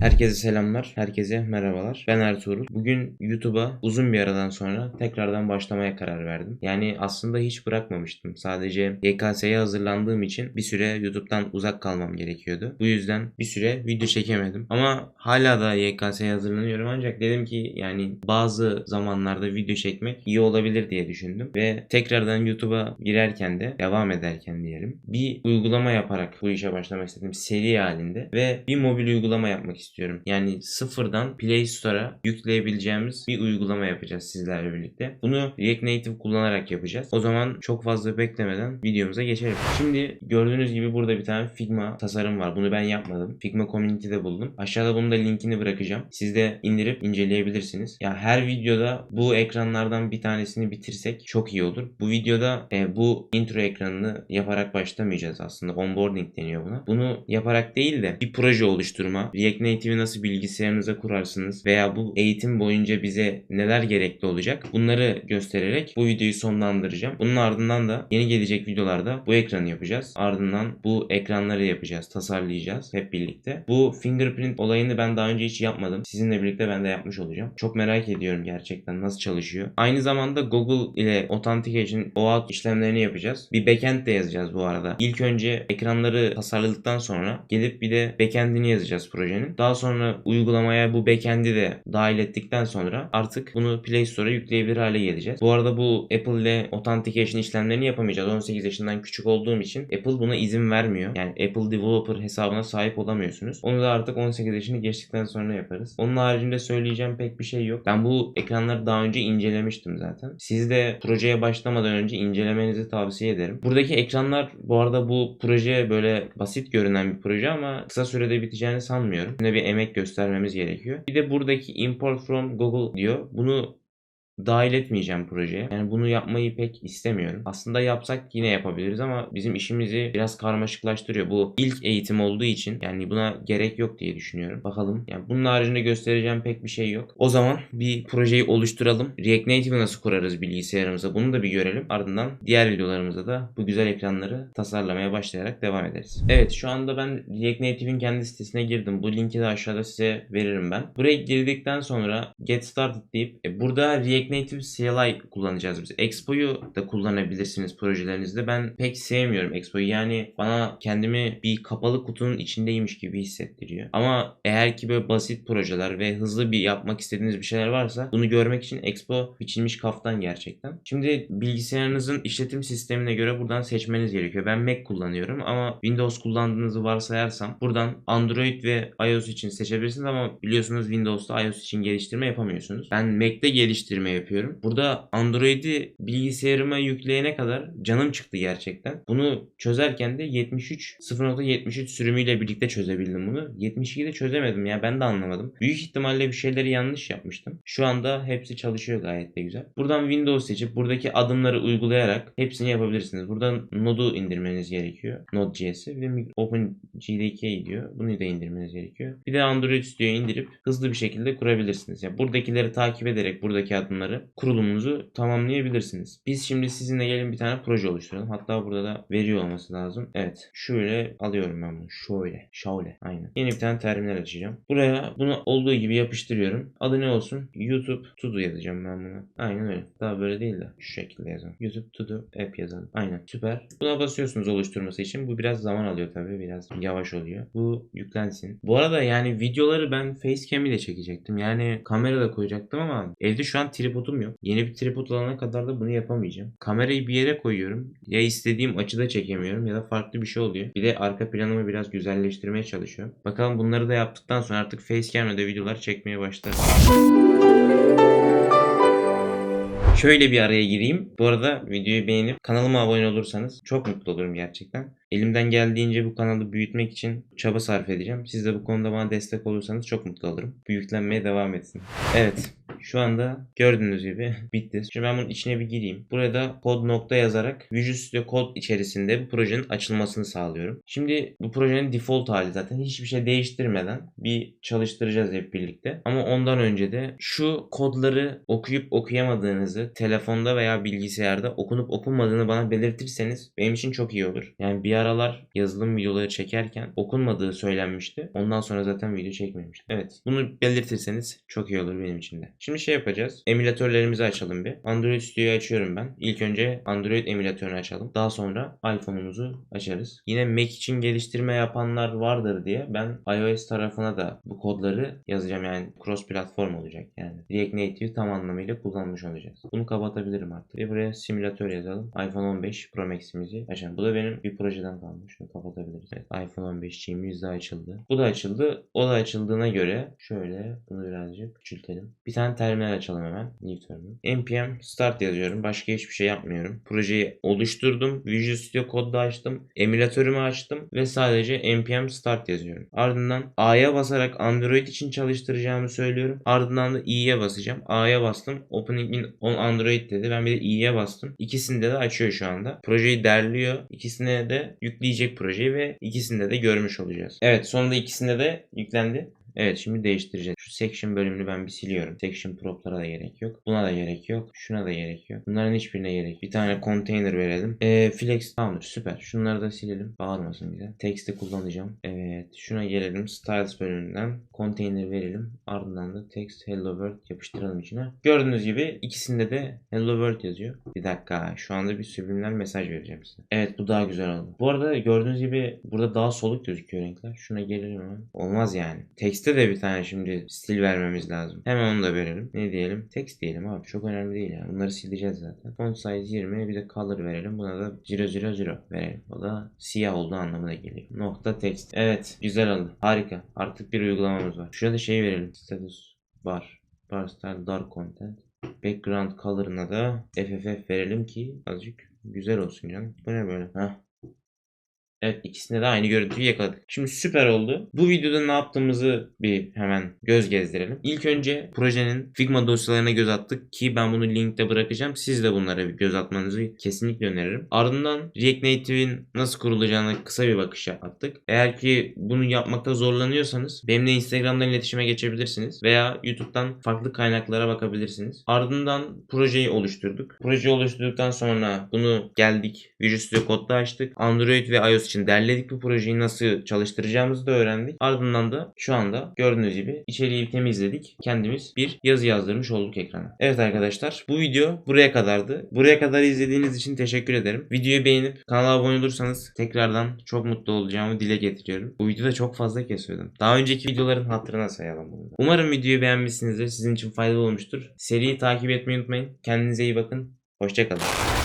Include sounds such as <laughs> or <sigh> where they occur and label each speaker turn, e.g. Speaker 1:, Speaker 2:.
Speaker 1: Herkese selamlar, herkese merhabalar. Ben Ertuğrul. Bugün YouTube'a uzun bir aradan sonra tekrardan başlamaya karar verdim. Yani aslında hiç bırakmamıştım. Sadece YKS'ye hazırlandığım için bir süre YouTube'dan uzak kalmam gerekiyordu. Bu yüzden bir süre video çekemedim. Ama hala da YKS'ye hazırlanıyorum ancak dedim ki yani bazı zamanlarda video çekmek iyi olabilir diye düşündüm. Ve tekrardan YouTube'a girerken de devam ederken diyelim bir uygulama yaparak bu işe başlamak istedim seri halinde ve bir mobil uygulama yapmak istiyorum. Yani sıfırdan Play Store'a yükleyebileceğimiz bir uygulama yapacağız sizlerle birlikte. Bunu React Native kullanarak yapacağız. O zaman çok fazla beklemeden videomuza geçelim. Şimdi gördüğünüz gibi burada bir tane Figma tasarım var. Bunu ben yapmadım. Figma Community'de buldum. Aşağıda bunun da linkini bırakacağım. Siz de indirip inceleyebilirsiniz. Ya her videoda bu ekranlardan bir tanesini bitirsek çok iyi olur. Bu videoda e, bu intro ekranını yaparak başlamayacağız aslında. Onboarding deniyor buna. Bunu yaparak değil de bir proje oluşturma. React Native'i nasıl bilgisayarınıza kurarsınız veya bu eğitim boyunca bize neler gerekli olacak bunları göstererek bu videoyu sonlandıracağım. Bunun ardından da yeni gelecek videolarda bu ekranı yapacağız. Ardından bu ekranları yapacağız, tasarlayacağız hep birlikte. Bu fingerprint olayını ben daha önce hiç yapmadım. Sizinle birlikte ben de yapmış olacağım. Çok merak ediyorum gerçekten nasıl çalışıyor. Aynı zamanda Google ile Authentication OAuth işlemlerini yapacağız. Bir backend de yazacağız bu arada. İlk önce ekranları tasarladıktan sonra gelip bir de backend'ini yazacağız projenin. Daha sonra uygulamaya bu backend'i de dahil ettikten sonra artık bunu Play Store'a yükleyebilir hale geleceğiz. Bu arada bu Apple ile Authentication işlemlerini yapamayacağız. 18 yaşından küçük olduğum için Apple buna izin vermiyor. Yani Apple Developer hesabına sahip olamıyorsunuz. Onu da artık 18 yaşını geçtikten sonra yaparız. Onun haricinde söyleyeceğim pek bir şey yok. Ben bu ekranları daha önce incelemiştim zaten. Siz de projeye başlamadan önce incelemenizi tavsiye ederim. Buradaki ekranlar bu arada bu proje böyle basit görünen bir proje ama kısa sürede biteceğini sanmıyorum. Yine bir emek göstermemiz gerekiyor. Bir de buradaki import from Google diyor. Bunu dahil etmeyeceğim projeye. Yani bunu yapmayı pek istemiyorum. Aslında yapsak yine yapabiliriz ama bizim işimizi biraz karmaşıklaştırıyor. Bu ilk eğitim olduğu için yani buna gerek yok diye düşünüyorum. Bakalım. Yani bunun haricinde göstereceğim pek bir şey yok. O zaman bir projeyi oluşturalım. React Native'i nasıl kurarız bilgisayarımıza bunu da bir görelim. Ardından diğer videolarımızda da bu güzel ekranları tasarlamaya başlayarak devam ederiz. Evet şu anda ben React Native'in kendi sitesine girdim. Bu linki de aşağıda size veririm ben. Buraya girdikten sonra Get Started deyip e, burada React Native CLI kullanacağız biz. Expo'yu da kullanabilirsiniz projelerinizde. Ben pek sevmiyorum Expo'yu. Yani bana kendimi bir kapalı kutunun içindeymiş gibi hissettiriyor. Ama eğer ki böyle basit projeler ve hızlı bir yapmak istediğiniz bir şeyler varsa bunu görmek için Expo biçilmiş kaftan gerçekten. Şimdi bilgisayarınızın işletim sistemine göre buradan seçmeniz gerekiyor. Ben Mac kullanıyorum ama Windows kullandığınızı varsayarsam buradan Android ve iOS için seçebilirsiniz ama biliyorsunuz Windows'ta iOS için geliştirme yapamıyorsunuz. Ben Mac'te geliştirme yapıyorum. Burada Android'i bilgisayarıma yükleyene kadar canım çıktı gerçekten. Bunu çözerken de 73 0.73 sürümüyle birlikte çözebildim bunu. 72'de çözemedim ya ben de anlamadım. Büyük ihtimalle bir şeyleri yanlış yapmıştım. Şu anda hepsi çalışıyor gayet de güzel. Buradan Windows seçip buradaki adımları uygulayarak hepsini yapabilirsiniz. Buradan Node'u indirmeniz gerekiyor. Node.js'i bir de OpenJDK diyor. Bunu da indirmeniz gerekiyor. Bir de Android Studio'yu indirip hızlı bir şekilde kurabilirsiniz. Yani buradakileri takip ederek buradaki adımları kurulumunuzu tamamlayabilirsiniz. Biz şimdi sizinle gelin bir tane proje oluşturalım. Hatta burada da veriyor olması lazım. Evet. Şöyle alıyorum ben bunu. Şöyle. Şöyle. Aynen. Yeni bir tane terminal açacağım. Buraya bunu olduğu gibi yapıştırıyorum. Adı ne olsun? YouTube To yazacağım ben buna. Aynen öyle. Daha böyle değil de şu şekilde yazalım. YouTube To Do App yazalım. Aynen. Süper. Buna basıyorsunuz oluşturması için. Bu biraz zaman alıyor tabii. Biraz yavaş oluyor. Bu yüklensin. Bu arada yani videoları ben facecam ile çekecektim. Yani kamera da koyacaktım ama evde şu an tripodum yok. Yeni bir tripod alana kadar da bunu yapamayacağım. Kamerayı bir yere koyuyorum. Ya istediğim açıda çekemiyorum ya da farklı bir şey oluyor. Bir de arka planımı biraz güzelleştirmeye çalışıyorum. Bakalım bunları da yaptıktan sonra artık facecam ile de videolar çekmeye başlarım. Şöyle bir araya gireyim. Bu arada videoyu beğenip kanalıma abone olursanız çok mutlu olurum gerçekten. Elimden geldiğince bu kanalı büyütmek için çaba sarf edeceğim. Siz de bu konuda bana destek olursanız çok mutlu olurum. Büyüklenmeye devam etsin. Evet. Şu anda gördüğünüz gibi <laughs> bitti. Şimdi ben bunun içine bir gireyim. Burada kod nokta yazarak Visual Studio Code içerisinde bu projenin açılmasını sağlıyorum. Şimdi bu projenin default hali zaten hiçbir şey değiştirmeden bir çalıştıracağız hep birlikte. Ama ondan önce de şu kodları okuyup okuyamadığınızı telefonda veya bilgisayarda okunup okunmadığını bana belirtirseniz benim için çok iyi olur. Yani bir aralar yazılım videoları çekerken okunmadığı söylenmişti. Ondan sonra zaten video çekmemiştim. Evet. Bunu belirtirseniz çok iyi olur benim için de. Şimdi şey yapacağız. Emülatörlerimizi açalım bir. Android Studio'yu açıyorum ben. İlk önce Android emülatörünü açalım. Daha sonra iPhone'umuzu açarız. Yine Mac için geliştirme yapanlar vardır diye ben iOS tarafına da bu kodları yazacağım. Yani cross platform olacak yani. React Native tam anlamıyla kullanmış olacağız. Bunu kapatabilirim artık. Ve buraya simülatör yazalım. iPhone 15 Pro Max'imizi açalım. Bu da benim bir projeden kalmış. Şunu kapatabiliriz. Evet, iPhone 15 Çiğimiz de açıldı. Bu da açıldı. O da açıldığına göre şöyle bunu birazcık küçültelim. Bir tane terminal açalım hemen. New terminal. npm start yazıyorum. Başka hiçbir şey yapmıyorum. Projeyi oluşturdum. Visual Studio Code'da açtım. Emülatörümü açtım ve sadece npm start yazıyorum. Ardından A'ya basarak Android için çalıştıracağımı söylüyorum. Ardından da i'ye basacağım. A'ya bastım. Opening in on Android dedi. Ben bir de i'ye bastım. İkisinde de açıyor şu anda. Projeyi derliyor. İkisine de yükleyecek projeyi ve ikisinde de görmüş olacağız. Evet sonunda ikisinde de yüklendi. Evet şimdi değiştireceğiz. Şu section bölümünü ben bir siliyorum. Section prop'lara da gerek yok. Buna da gerek yok. Şuna da gerek yok. Bunların hiçbirine gerek yok. Bir tane container verelim. Ee, flex tamamdır süper. Şunları da silelim. Bağırmasın bize. Text'i kullanacağım. Evet şuna gelelim. Styles bölümünden container verelim. Ardından da text hello world yapıştıralım içine. Gördüğünüz gibi ikisinde de hello world yazıyor. Bir dakika şu anda bir subliminal mesaj vereceğim size. Evet bu daha güzel oldu. Bu arada gördüğünüz gibi burada daha soluk gözüküyor renkler. Şuna gelelim hemen. Olmaz yani. Text'e de bir tane şimdi stil vermemiz lazım. Hemen onu da verelim. Ne diyelim? Text diyelim abi. Çok önemli değil yani. Bunları sileceğiz zaten. Font size 20 bir de color verelim. Buna da 000 verelim. O da siyah olduğu anlamına geliyor. Nokta text. Evet. Güzel oldu. Harika. Artık bir uygulamamız var. Şurada şey verelim. Status bar. Bar style dark content. Background color'ına da FFF verelim ki azıcık güzel olsun canım. Bu ne böyle? Heh. Evet ikisinde de aynı görüntüyü yakaladık. Şimdi süper oldu. Bu videoda ne yaptığımızı bir hemen göz gezdirelim. İlk önce projenin Figma dosyalarına göz attık ki ben bunu linkte bırakacağım. Siz de bunlara bir göz atmanızı kesinlikle öneririm. Ardından React Native'in nasıl kurulacağına kısa bir bakış attık. Eğer ki bunu yapmakta zorlanıyorsanız benimle Instagram'dan iletişime geçebilirsiniz veya YouTube'dan farklı kaynaklara bakabilirsiniz. Ardından projeyi oluşturduk. Projeyi oluşturduktan sonra bunu geldik Visual Studio Code'da açtık. Android ve iOS için derledik bu projeyi nasıl çalıştıracağımızı da öğrendik. Ardından da şu anda gördüğünüz gibi içeriği temizledik. Kendimiz bir yazı yazdırmış olduk ekrana. Evet arkadaşlar bu video buraya kadardı. Buraya kadar izlediğiniz için teşekkür ederim. Videoyu beğenip kanala abone olursanız tekrardan çok mutlu olacağımı dile getiriyorum. Bu videoda çok fazla kesiyordum. Daha önceki videoların hatırına sayalım bunu. Umarım videoyu beğenmişsinizdir. Sizin için faydalı olmuştur. Seriyi takip etmeyi unutmayın. Kendinize iyi bakın. Hoşçakalın.